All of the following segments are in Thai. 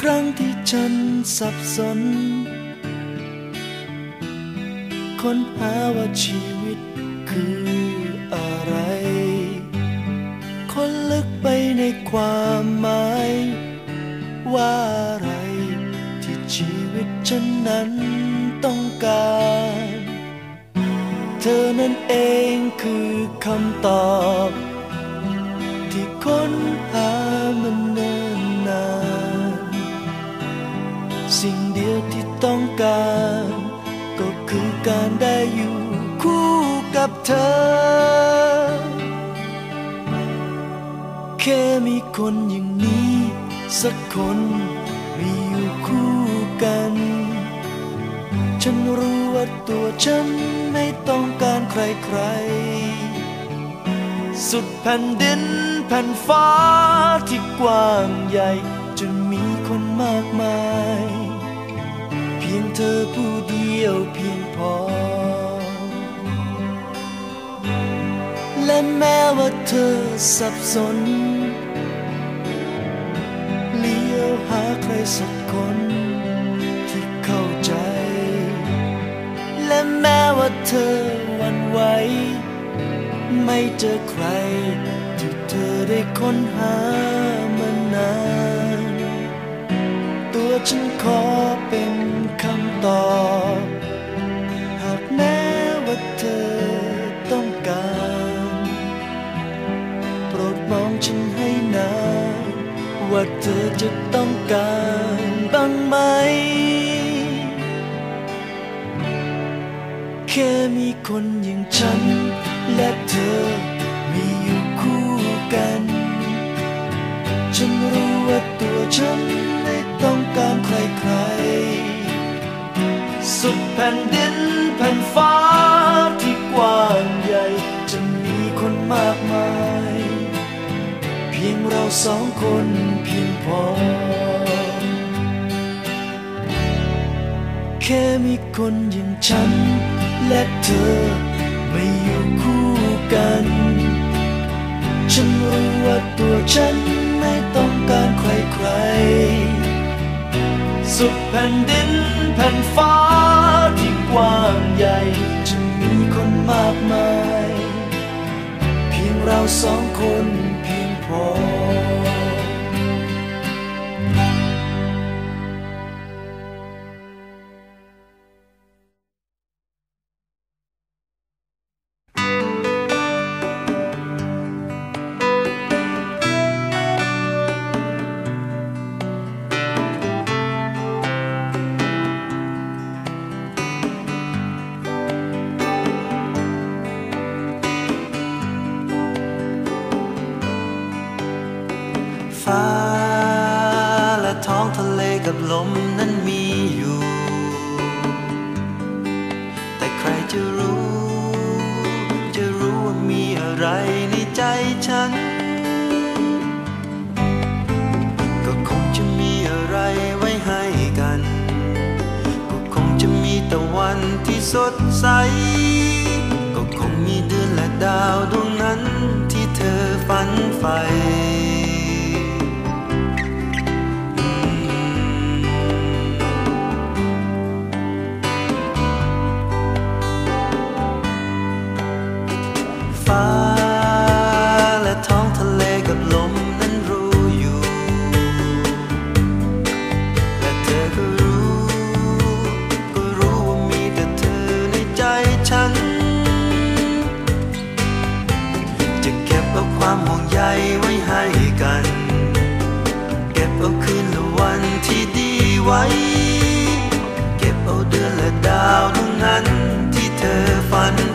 ครั้งที่ฉันสับสน ค้นหาว่าชีวิตคืออะไร คนลึกไปในความหมาย ว่าอะไรที่ชีวิตฉันนั้นต้องการ เธอนั่นเองคือคำตอบ ต้องการ ก็คือการได้อยู่คู่กับเธอ แค่มีคนอย่างนี้ สักคนมีอยู่คู่กัน ฉันรู้ว่าตัวฉันไม่ต้องการใครๆ สุดแผ่นดินแผ่นฟ้าที่กว้างใหญ่ จะมีคนมากมาย พียงเธอผู้เดียวเพียงพอ และแม้ว่าเธอสับสน เลี้ยวหาใครสักคนที่เข้าใจ และแม้ว่าเธอหวันไหว ไม่เจอใครที่เธอได้ค้นหามานาน ตัวฉันขอเป็น ตอบหากแม้ว่าเธอต้องการ โปรดมองฉันให้นานว่าเธอจะต้องการบ้างไหม แค่มีคนอย่างฉัน และเธอมีอยู่คู่กัน ฉันรู้ว่าตัวฉัน นดินแผ่นฟ้าที่กว้างใหญ่ จะมีคนมากมาย เพียงเราสองคนเพียงพอ แค่มีคนอย่างฉัน และเธอไม่อยู่คู่กัน ฉันรู้ว่าตัวฉันไม่ต้องการใครๆ สุดแผ่นดินแผ่นฟ้าที่กว้างใหญ่จะมีคนมากมาย เพียงเราสองคนเพียงพอ ไรในใจฉัน ก็คงจะมีอะไรไว้ให้กัน ก็คงจะมีตะวันที่สดใส ก็คงมีเดือนและดาวดวงนั้นที่เธอฝันใฝ่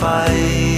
ฝัน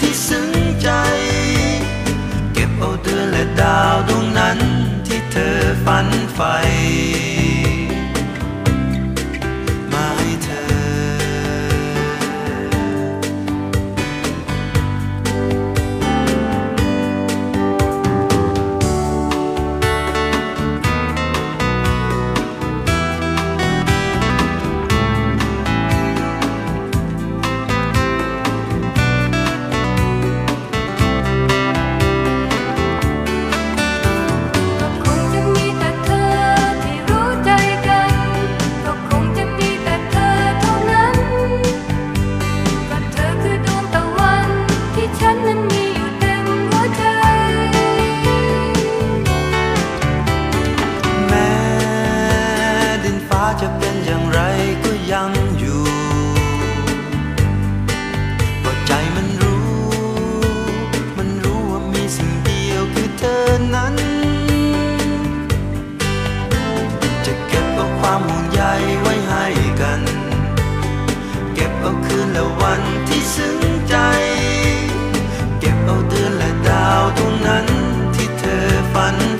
ที่ซึ้งใจ เก็บเอาเดือนและดาวดวงนั้นที่เธอฝันใฝ่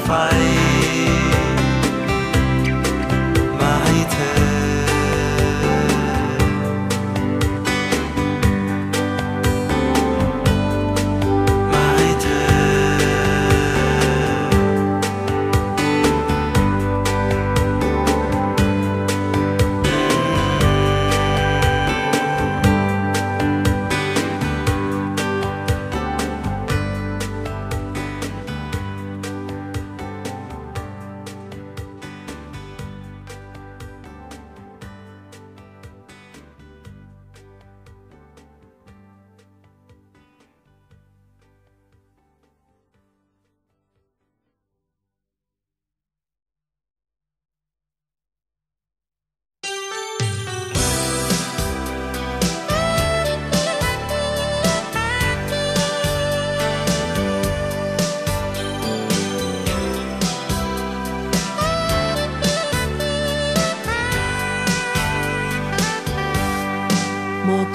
ฟ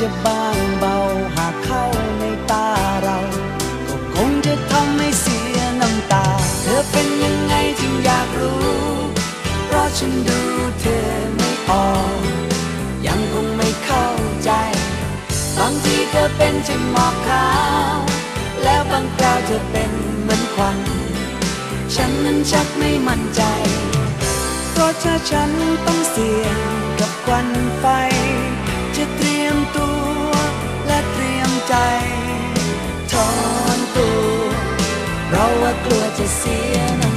จะบางเบาหากเข้าในตาเรา ก็คงจะทำให้เสียน้ำตา เธอเป็นยังไงจึงอยากรู้ เพราะฉันดูเธอไม่ออก ยังคงไม่เข้าใจ บางทีเธอเป็นเช่นหมอกขาว แล้วบางคราวเธอเป็นเหมือนควัน ฉันนั้นชักไม่มั่นใจ เพราะถ้าฉันต้องเสี่ยงกับควันไฟจะเตรีียมตัวและเตรียมใจถอนตัว เราว่ากลัวจะเสียน้ำ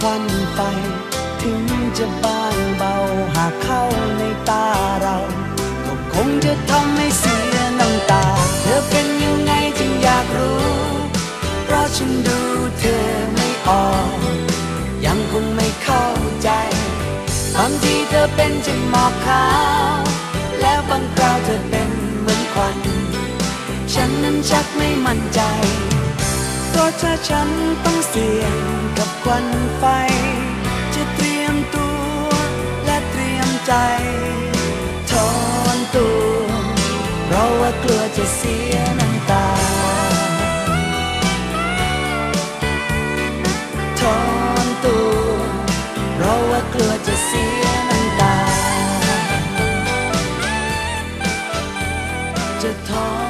ควันไฟ ถึงจะบางเบาหากเข้าในตาเรา ก็คงจะทำให้เสียน้ำตา เธอเป็นยังไงจึงอยากรู้ เพราะฉันดูเธอไม่ออก ยังคงไม่เข้าใจ บางทีเธอเป็นเช่นหมอกขาว แล้วบางคราวเธอเป็นเหมือนควัน ฉันนั้นชักไม่มั่นใจ ราะถ้าฉันต้องเสี่ยงกับควันไฟ จะเตรียมตัวและเตรียมใจทอนตัวเพราะว่ากลัวจะเสียน้ำตาทอนตัวเพราะว่ากลัวจะเสียน้ำตา จะถอ